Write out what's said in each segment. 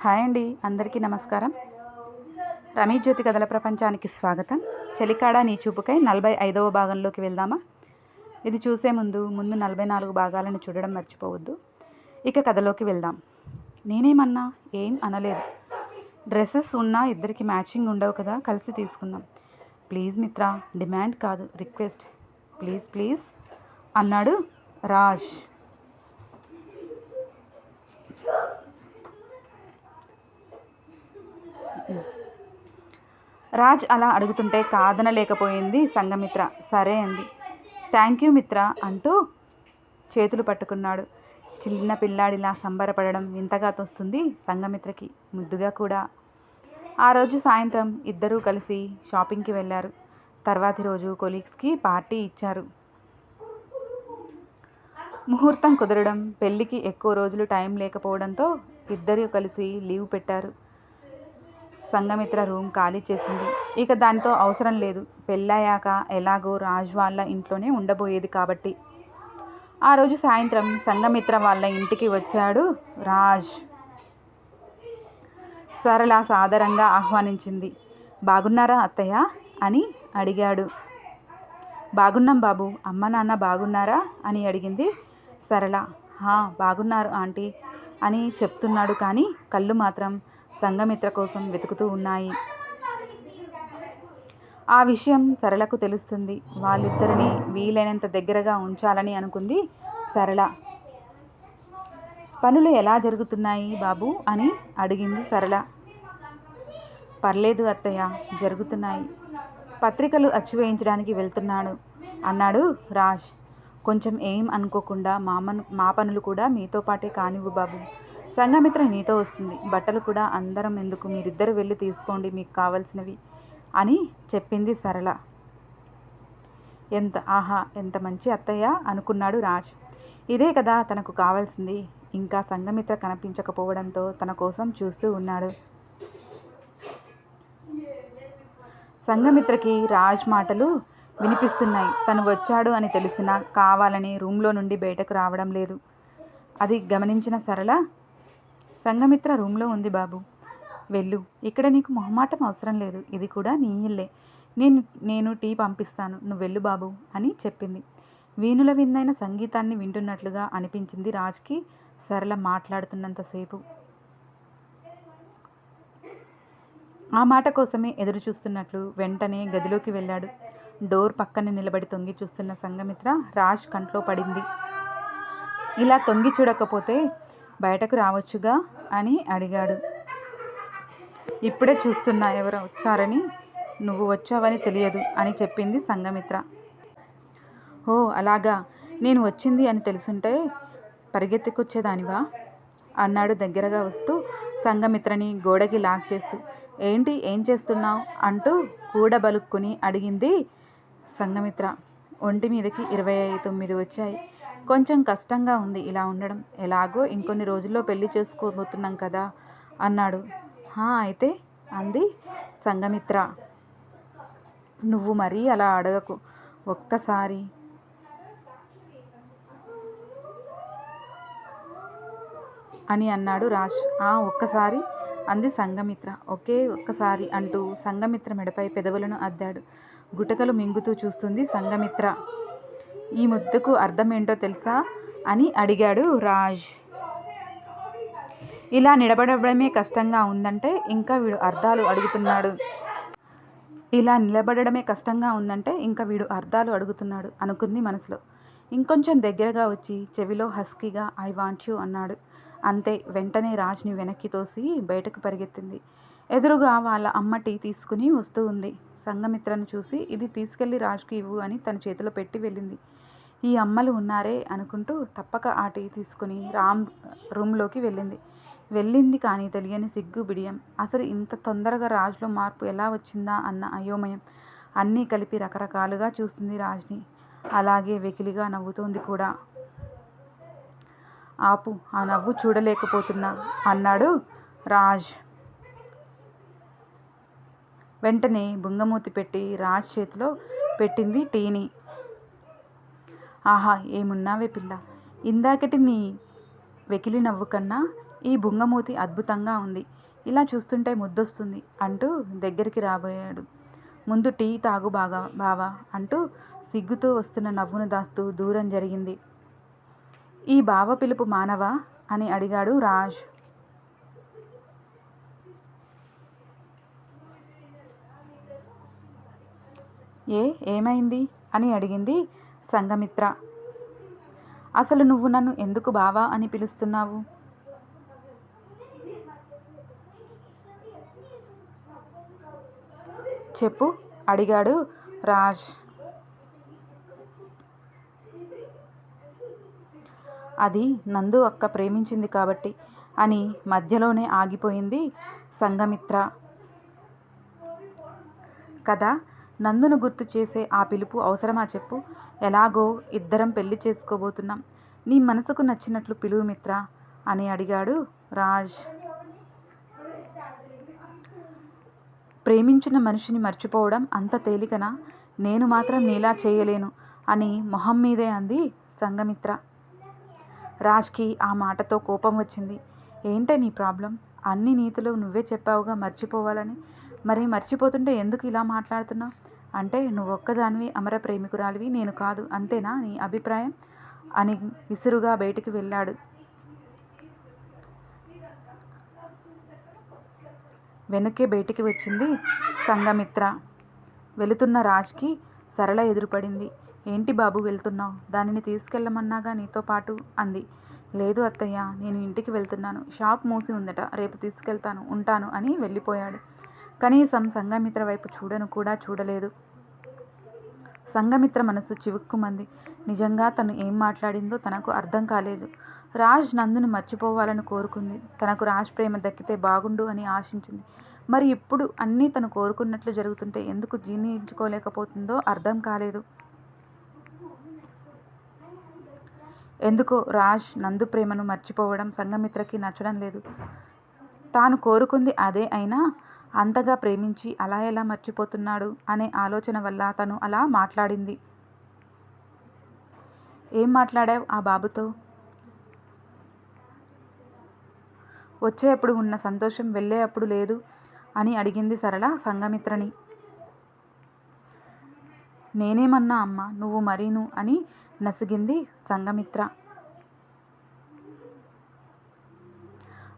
Hi అండి అందరికీ నమస్కారం. రమీ జ్యోతి కథల ప్రపంచానికి స్వాగతం. చలికాడ నీ చూపుకై నలభై ఐదవ భాగంలోకి వెళ్దామా? ఇది చూసే ముందు ముందు నలభై నాలుగు భాగాలను చూడడం మర్చిపోవద్దు. ఇక కథలోకి వెళ్దాం. నేనేమన్నా? ఏం అనలేదు. డ్రెస్సెస్ ఉన్నా ఇద్దరికి మ్యాచింగ్ ఉండవు కదా కలిసి తీసుకుందాం. ప్లీజ్ మిత్ర డిమాండ్ కాదు రిక్వెస్ట్. ప్లీజ్ ప్లీజ్ అన్నాడు రాజ్. రాజ్ అలా అడుగుతుంటే కాదనలేకపోయింది సంఘమిత్ర. సరే అంది. థ్యాంక్ యూ మిత్ర అంటూ చేతులు పట్టుకున్నాడు. చిన్న పిల్లాడిలా సంబరపడడం వింతగా తోస్తుంది సంఘమిత్రకి. ముద్దుగా కూడా. ఆ రోజు సాయంత్రం ఇద్దరూ కలిసి షాపింగ్కి వెళ్ళారు. తర్వాతి రోజు కొలీగ్స్కి పార్టీ ఇచ్చారు. ముహూర్తం కుదరడం పెళ్ళికి ఎక్కువ రోజులు టైం లేకపోవడంతో ఇద్దరూ కలిసి లీవ్ పెట్టారు. సంఘమిత్ర రూమ్ ఖాళీ చేసింది. ఇక దానితో అవసరం లేదు. పెళ్ళయ్యాక ఎలాగో రాజ్ వాళ్ళ ఇంట్లోనే ఉండబోయేది కాబట్టి. ఆ రోజు సాయంత్రం సంఘమిత్ర వాళ్ళ ఇంటికి వచ్చాడు రాజ్. సరళ సాదరంగా ఆహ్వానించింది. బాగున్నారా అత్తయ్య? అని అడిగాడు. బాగున్నాం బాబు. అమ్మ నాన్న బాగున్నారా? అని అడిగింది సరళ. బాగున్నారు ఆంటీ. అని చెప్తున్నాడు. కానీ కళ్ళు మాత్రం సంఘమిత్ర కోసం వెతుకుతూ ఉన్నాయి. ఆ విషయం సరళకు తెలుస్తుంది. వాళ్ళిద్దరిని వీలైనంత దగ్గరగా ఉంచాలని అనుకుంది సరళ. పనులు ఎలా జరుగుతున్నాయి బాబు? అని అడిగింది సరళ. పర్లేదు అత్తయ్య జరుగుతున్నాయి. పత్రికలు అచ్చువేయించడానికి వెళ్తున్నాడు అన్నాడు రాజ్. కొంచెం ఏం అనుకోకుండా మామను మా పనులు కూడా మీతో పాటే కానివ్వు బాబు. సంఘమిత్ర నీతో వస్తుంది. బట్టలు కూడా అందరం ఎందుకు? మీరిద్దరు వెళ్ళి తీసుకోండి మీకు కావలసినవి అని చెప్పింది సరళ. ఎంత ఆహా ఎంత మంచి అత్తయ్య అనుకున్నాడు రాజ్. ఇదే కదా తనకు కావాల్సింది. ఇంకా సంఘమిత్ర కనిపించకపోవడంతో తన కోసం చూస్తూ ఉన్నాడు. సంఘమిత్రకి రాజ్ మాటలు వినిపిస్తున్నాయి. తను వచ్చాడు అని తెలిసినా కావాలని రూమ్లో నుండి బయటకు రావడం లేదు. అది గమనించిన సరళ సంఘమిత్ర రూమ్లో ఉంది బాబు. వెళ్ళు. ఇక్కడ నీకు మొహమాటం అవసరం లేదు. ఇది కూడా నీ ఇల్లే. నేను నేను టీ పంపిస్తాను. నువ్వు వెళ్ళు బాబు అని చెప్పింది. వీణుల విందైన సంగీతాన్ని వింటున్నట్లుగా అనిపించింది రాజ్కి సరళ మాట్లాడుతున్నంతసేపు ఆ మాట కోసమే ఎదురు చూస్తున్నట్లు వెంటనే గదిలోకి వెళ్ళాడు. డోర్ పక్కన నిలబడి తొంగి చూస్తున్న సంఘమిత్ర రాజ్ కంట్లో పడింది. ఇలా తొంగి చూడకపోతే బయటకు రావచ్చుగా అని అడిగాడు. ఇప్పుడే చూస్తున్నా ఎవరు వచ్చారని నువ్వు వచ్చావని తెలియదు అని చెప్పింది సంఘమిత్ర. ఓ అలాగా. నేను వచ్చింది అని తెలుసుంటే పరిగెత్తుకొచ్చేదానివా? అన్నాడు దగ్గరగా వస్తూ సంఘమిత్రని గోడకి లాక్ చేస్తూ. ఏంటి? ఏం చేస్తున్నావు? అంటూ కూడబలుక్కుని అడిగింది సంఘమిత్ర ఒంటి మీదకి ఇరవై తొమ్మిది వచ్చాయి. కొంచెం కష్టంగా ఉంది ఇలా ఉండడం. ఎలాగో ఇంకొన్ని రోజుల్లో పెళ్ళి చేసుకోబోతున్నాం కదా అన్నాడు. "హా, అయితే? అంది సంఘమిత్ర. నువ్వు మరీ అలా అడగకు. ఒక్కసారి. అని అన్నాడు రాజ్. ఆ ఒక్కసారి? అంది సంఘమిత్ర. ఒకే ఒక్కసారి అంటూ సంఘమిత్ర మెడపై పెదవులను అద్దాడు. గుటకలు మింగుతూ చూస్తుంది సంఘమిత్ర. ఈ ముద్దకు అర్థం ఏంటో తెలుసా? అని అడిగాడు రాజ్. ఇలా నిలబడమే కష్టంగా ఉందంటే ఇంకా వీడు అర్థాలు అడుగుతున్నాడు. ఇలా నిలబడడమే కష్టంగా ఉందంటే ఇంకా వీడు అర్థాలు అడుగుతున్నాడు అనుకుంది మనసులో. ఇంకొంచెం దగ్గరగా వచ్చి చెవిలో హస్కీగా ఐ వాంట్ యూ అన్నాడు. అంతే వెంటనే రాజ్ని వెనక్కి తోసి బయటకు పరిగెత్తింది. ఎదురుగా వాళ్ళ అమ్మ టీ తీసుకుని వస్తూ ఉంది. సంఘమిత్రను చూసి ఇది తీసుకెళ్ళి రాజ్కి ఇవ్వు అని తన చేతిలో పెట్టి వెళ్ళింది. ఈ అమ్మలు ఉన్నారే అనుకుంటూ తప్పక ఆ టీ తీసుకుని రామ్ రూమ్లోకి వెళ్ళింది. వెళ్ళింది కానీ తెలియని సిగ్గు బిడియం. అసలు ఇంత తొందరగా రాజులో మార్పు ఎలా వచ్చిందా అన్న అయోమయం. అన్నీ కలిపి రకరకాలుగా చూస్తుంది రాజ్ని. అలాగే వెకిలిగా నవ్వుతోంది కూడా. ఆపు ఆ నవ్వు చూడలేకపోతున్నా అన్నాడు రాజ్. వెంటనే బుంగమూతి పెట్టి రాజ్ చేతిలో పెట్టింది టీని. ఆహా ఏమున్నావే పిల్ల? ఇందాకటి నీ వెకిలి నవ్వు కన్నా ఈ బుంగమూతి అద్భుతంగా ఉంది. ఇలా చూస్తుంటే ముద్దొస్తుంది అంటూ దగ్గరికి రాబోయాడు. ముందు టీ తాగు బాగా బావా అంటూ సిగ్గుతూ వస్తున్న నవ్వును దాస్తూ దూరం జరిగింది. ఈ బావ పిలుపు మానవా? అని అడిగాడు రాజ్. ఏ ఏమైంది? అని అడిగింది సంగమిత్ర అసలు నువ్వు నన్ను ఎందుకు బావా అని పిలుస్తున్నావు? చెప్పు అడిగాడు రాజ్. అది నందు అక్క ప్రేమించింది కాబట్టి అని మధ్యలోనే ఆగిపోయింది సంగమిత్ర కదా నందును గుర్తు చేసే ఆ పిలుపు అవసరమా చెప్పు? ఎలాగో ఇద్దరం పెళ్ళి చేసుకోబోతున్నాం. నీ మనసుకు నచ్చినట్లు పిలువు మిత్ర అని అడిగాడు రాజ్. ప్రేమించిన మనిషిని మర్చిపోవడం అంత తేలికనా? నేను మాత్రం నీలా చేయలేను అని మొహం మీదే అంది సంగమిత్ర రాజ్కి ఆ మాటతో కోపం వచ్చింది. ఏంటే నీ ప్రాబ్లం? అన్ని నీతులు నువ్వే చెప్పావుగా మర్చిపోవాలని. మరి మర్చిపోతుంటే ఎందుకు ఇలా మాట్లాడుతున్నావు? అంటే నువ్వు ఒక్కదానివి అమర ప్రేమికురాలివి నేను కాదు. అంతేనా నీ అభిప్రాయం? అని విసురుగా బయటికి వెళ్ళాడు. వెనక్కే బయటికి వచ్చింది సంగమిత్ర వెళుతున్న రాజ్కి సరళ ఎదురుపడింది. ఏంటి బాబు వెళ్తున్నావు? దానిని తీసుకెళ్ళమన్నాగా నీతో పాటు? అంది. లేదు అత్తయ్య నేను ఇంటికి వెళ్తున్నాను. షాప్ మూసి ఉందట రేపు తీసుకెళ్తాను ఉంటాను అని వెళ్ళిపోయాడు. కనీసం సంఘమిత్ర వైపు చూడను కూడా చూడలేదు. సంఘమిత్ర మనసు చివుక్కుమంది. నిజంగా తను ఏం మాట్లాడిందో తనకు అర్థం కాలేదు. రాజ్ నందును మర్చిపోవాలని కోరుకుంది. తనకు రాజ్ ప్రేమ దక్కితే బాగుండు అని ఆశించింది. మరి ఇప్పుడు అన్నీ తను కోరుకున్నట్లు జరుగుతుంటే ఎందుకు జీర్ణించుకోలేకపోతుందో అర్థం కాలేదు. ఎందుకో రాజ్ నందు ప్రేమను మర్చిపోవడం సంఘమిత్రకి నచ్చడం లేదు. తాను కోరుకుంది అదే అయినా అంతగా ప్రేమించి అలా ఎలా మర్చిపోతున్నాడు అనే ఆలోచన వల్ల తను అలా మాట్లాడింది. ఏం మాట్లాడావు ఆ బాబుతో? వచ్చేప్పుడు ఉన్న సంతోషం వెళ్ళే అప్పుడు లేదు అని అడిగింది సరళ సంగమిత్రని నేనేమన్నా అమ్మ నువ్వు మరీను అని నసిగింది సంగమిత్ర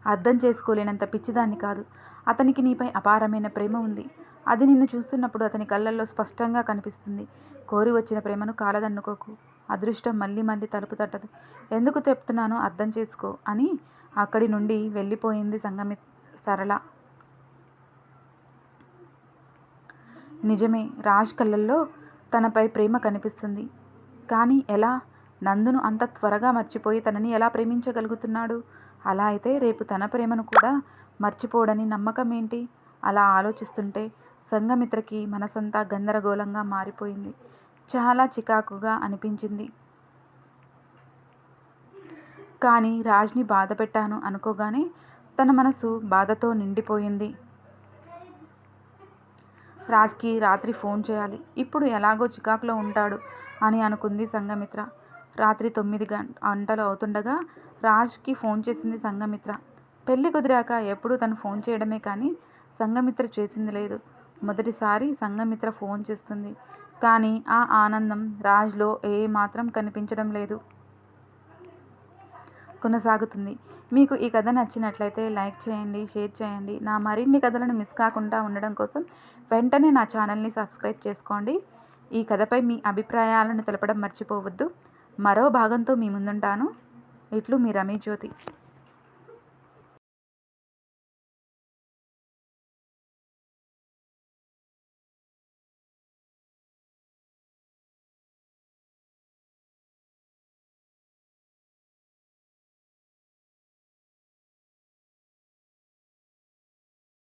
అర్థం చేసుకోలేనంత పిచ్చిదాన్ని కాదు. అతనికి నీపై అపారమైన ప్రేమ ఉంది. అది నిన్ను చూస్తున్నప్పుడు అతని కళ్ళల్లో స్పష్టంగా కనిపిస్తుంది. కోరి వచ్చిన ప్రేమను కాలదన్నుకోకు. అదృష్టం మళ్ళీ మళ్ళీ తలుపు తట్టదు. ఎందుకు చెప్తున్నానో అర్థం చేసుకో అని అక్కడి నుండి వెళ్ళిపోయింది సంగమి సరళ. నిజమే రాజ్ కళ్ళల్లో తనపై ప్రేమ కనిపిస్తుంది. కానీ ఎలా? నందును అంత త్వరగా మర్చిపోయి తనని ఎలా ప్రేమించగలుగుతున్నాడు? అలా అయితే రేపు తన ప్రేమను కూడా మర్చిపోడని నమ్మకం ఏంటి? అలా ఆలోచిస్తుంటే సంఘమిత్రకి మనసంతా గందరగోళంగా మారిపోయింది. చాలా చికాకుగా అనిపించింది. కానీ రాజ్ని బాధ పెట్టాను అనుకోగానే తన మనసు బాధతో నిండిపోయింది. రాజ్కి రాత్రి ఫోన్ చేయాలి. ఇప్పుడు ఎలాగో చికాకులో ఉంటాడు అని అనుకుంది సంఘమిత్ర. రాత్రి తొమ్మిది గంటలు అవుతుండగా రాజ్కి ఫోన్ చేసింది సంఘమిత్ర. పెళ్ళి కుదిరాక ఎప్పుడు తను ఫోన్ చేయడమే కానీ సంఘమిత్ర చేసింది లేదు. మొదటిసారి సంఘమిత్ర ఫోన్ చేస్తుంది. కానీ ఆ ఆనందం రాజ్లో ఏ మాత్రం కనిపించడం లేదు. కొనసాగుతుంది. మీకు ఈ కథ నచ్చినట్లయితే లైక్ చేయండి షేర్ చేయండి. నా మరిన్ని కథలను మిస్ కాకుండా ఉండడం కోసం వెంటనే నా ఛానల్ని సబ్స్క్రైబ్ చేసుకోండి. ఈ కథపై మీ అభిప్రాయాలను తెలపడం మర్చిపోవద్దు. మరో భాగంతో మీ ముందుంటాను. ఇట్లు మీ రమేష్ జ్యోతి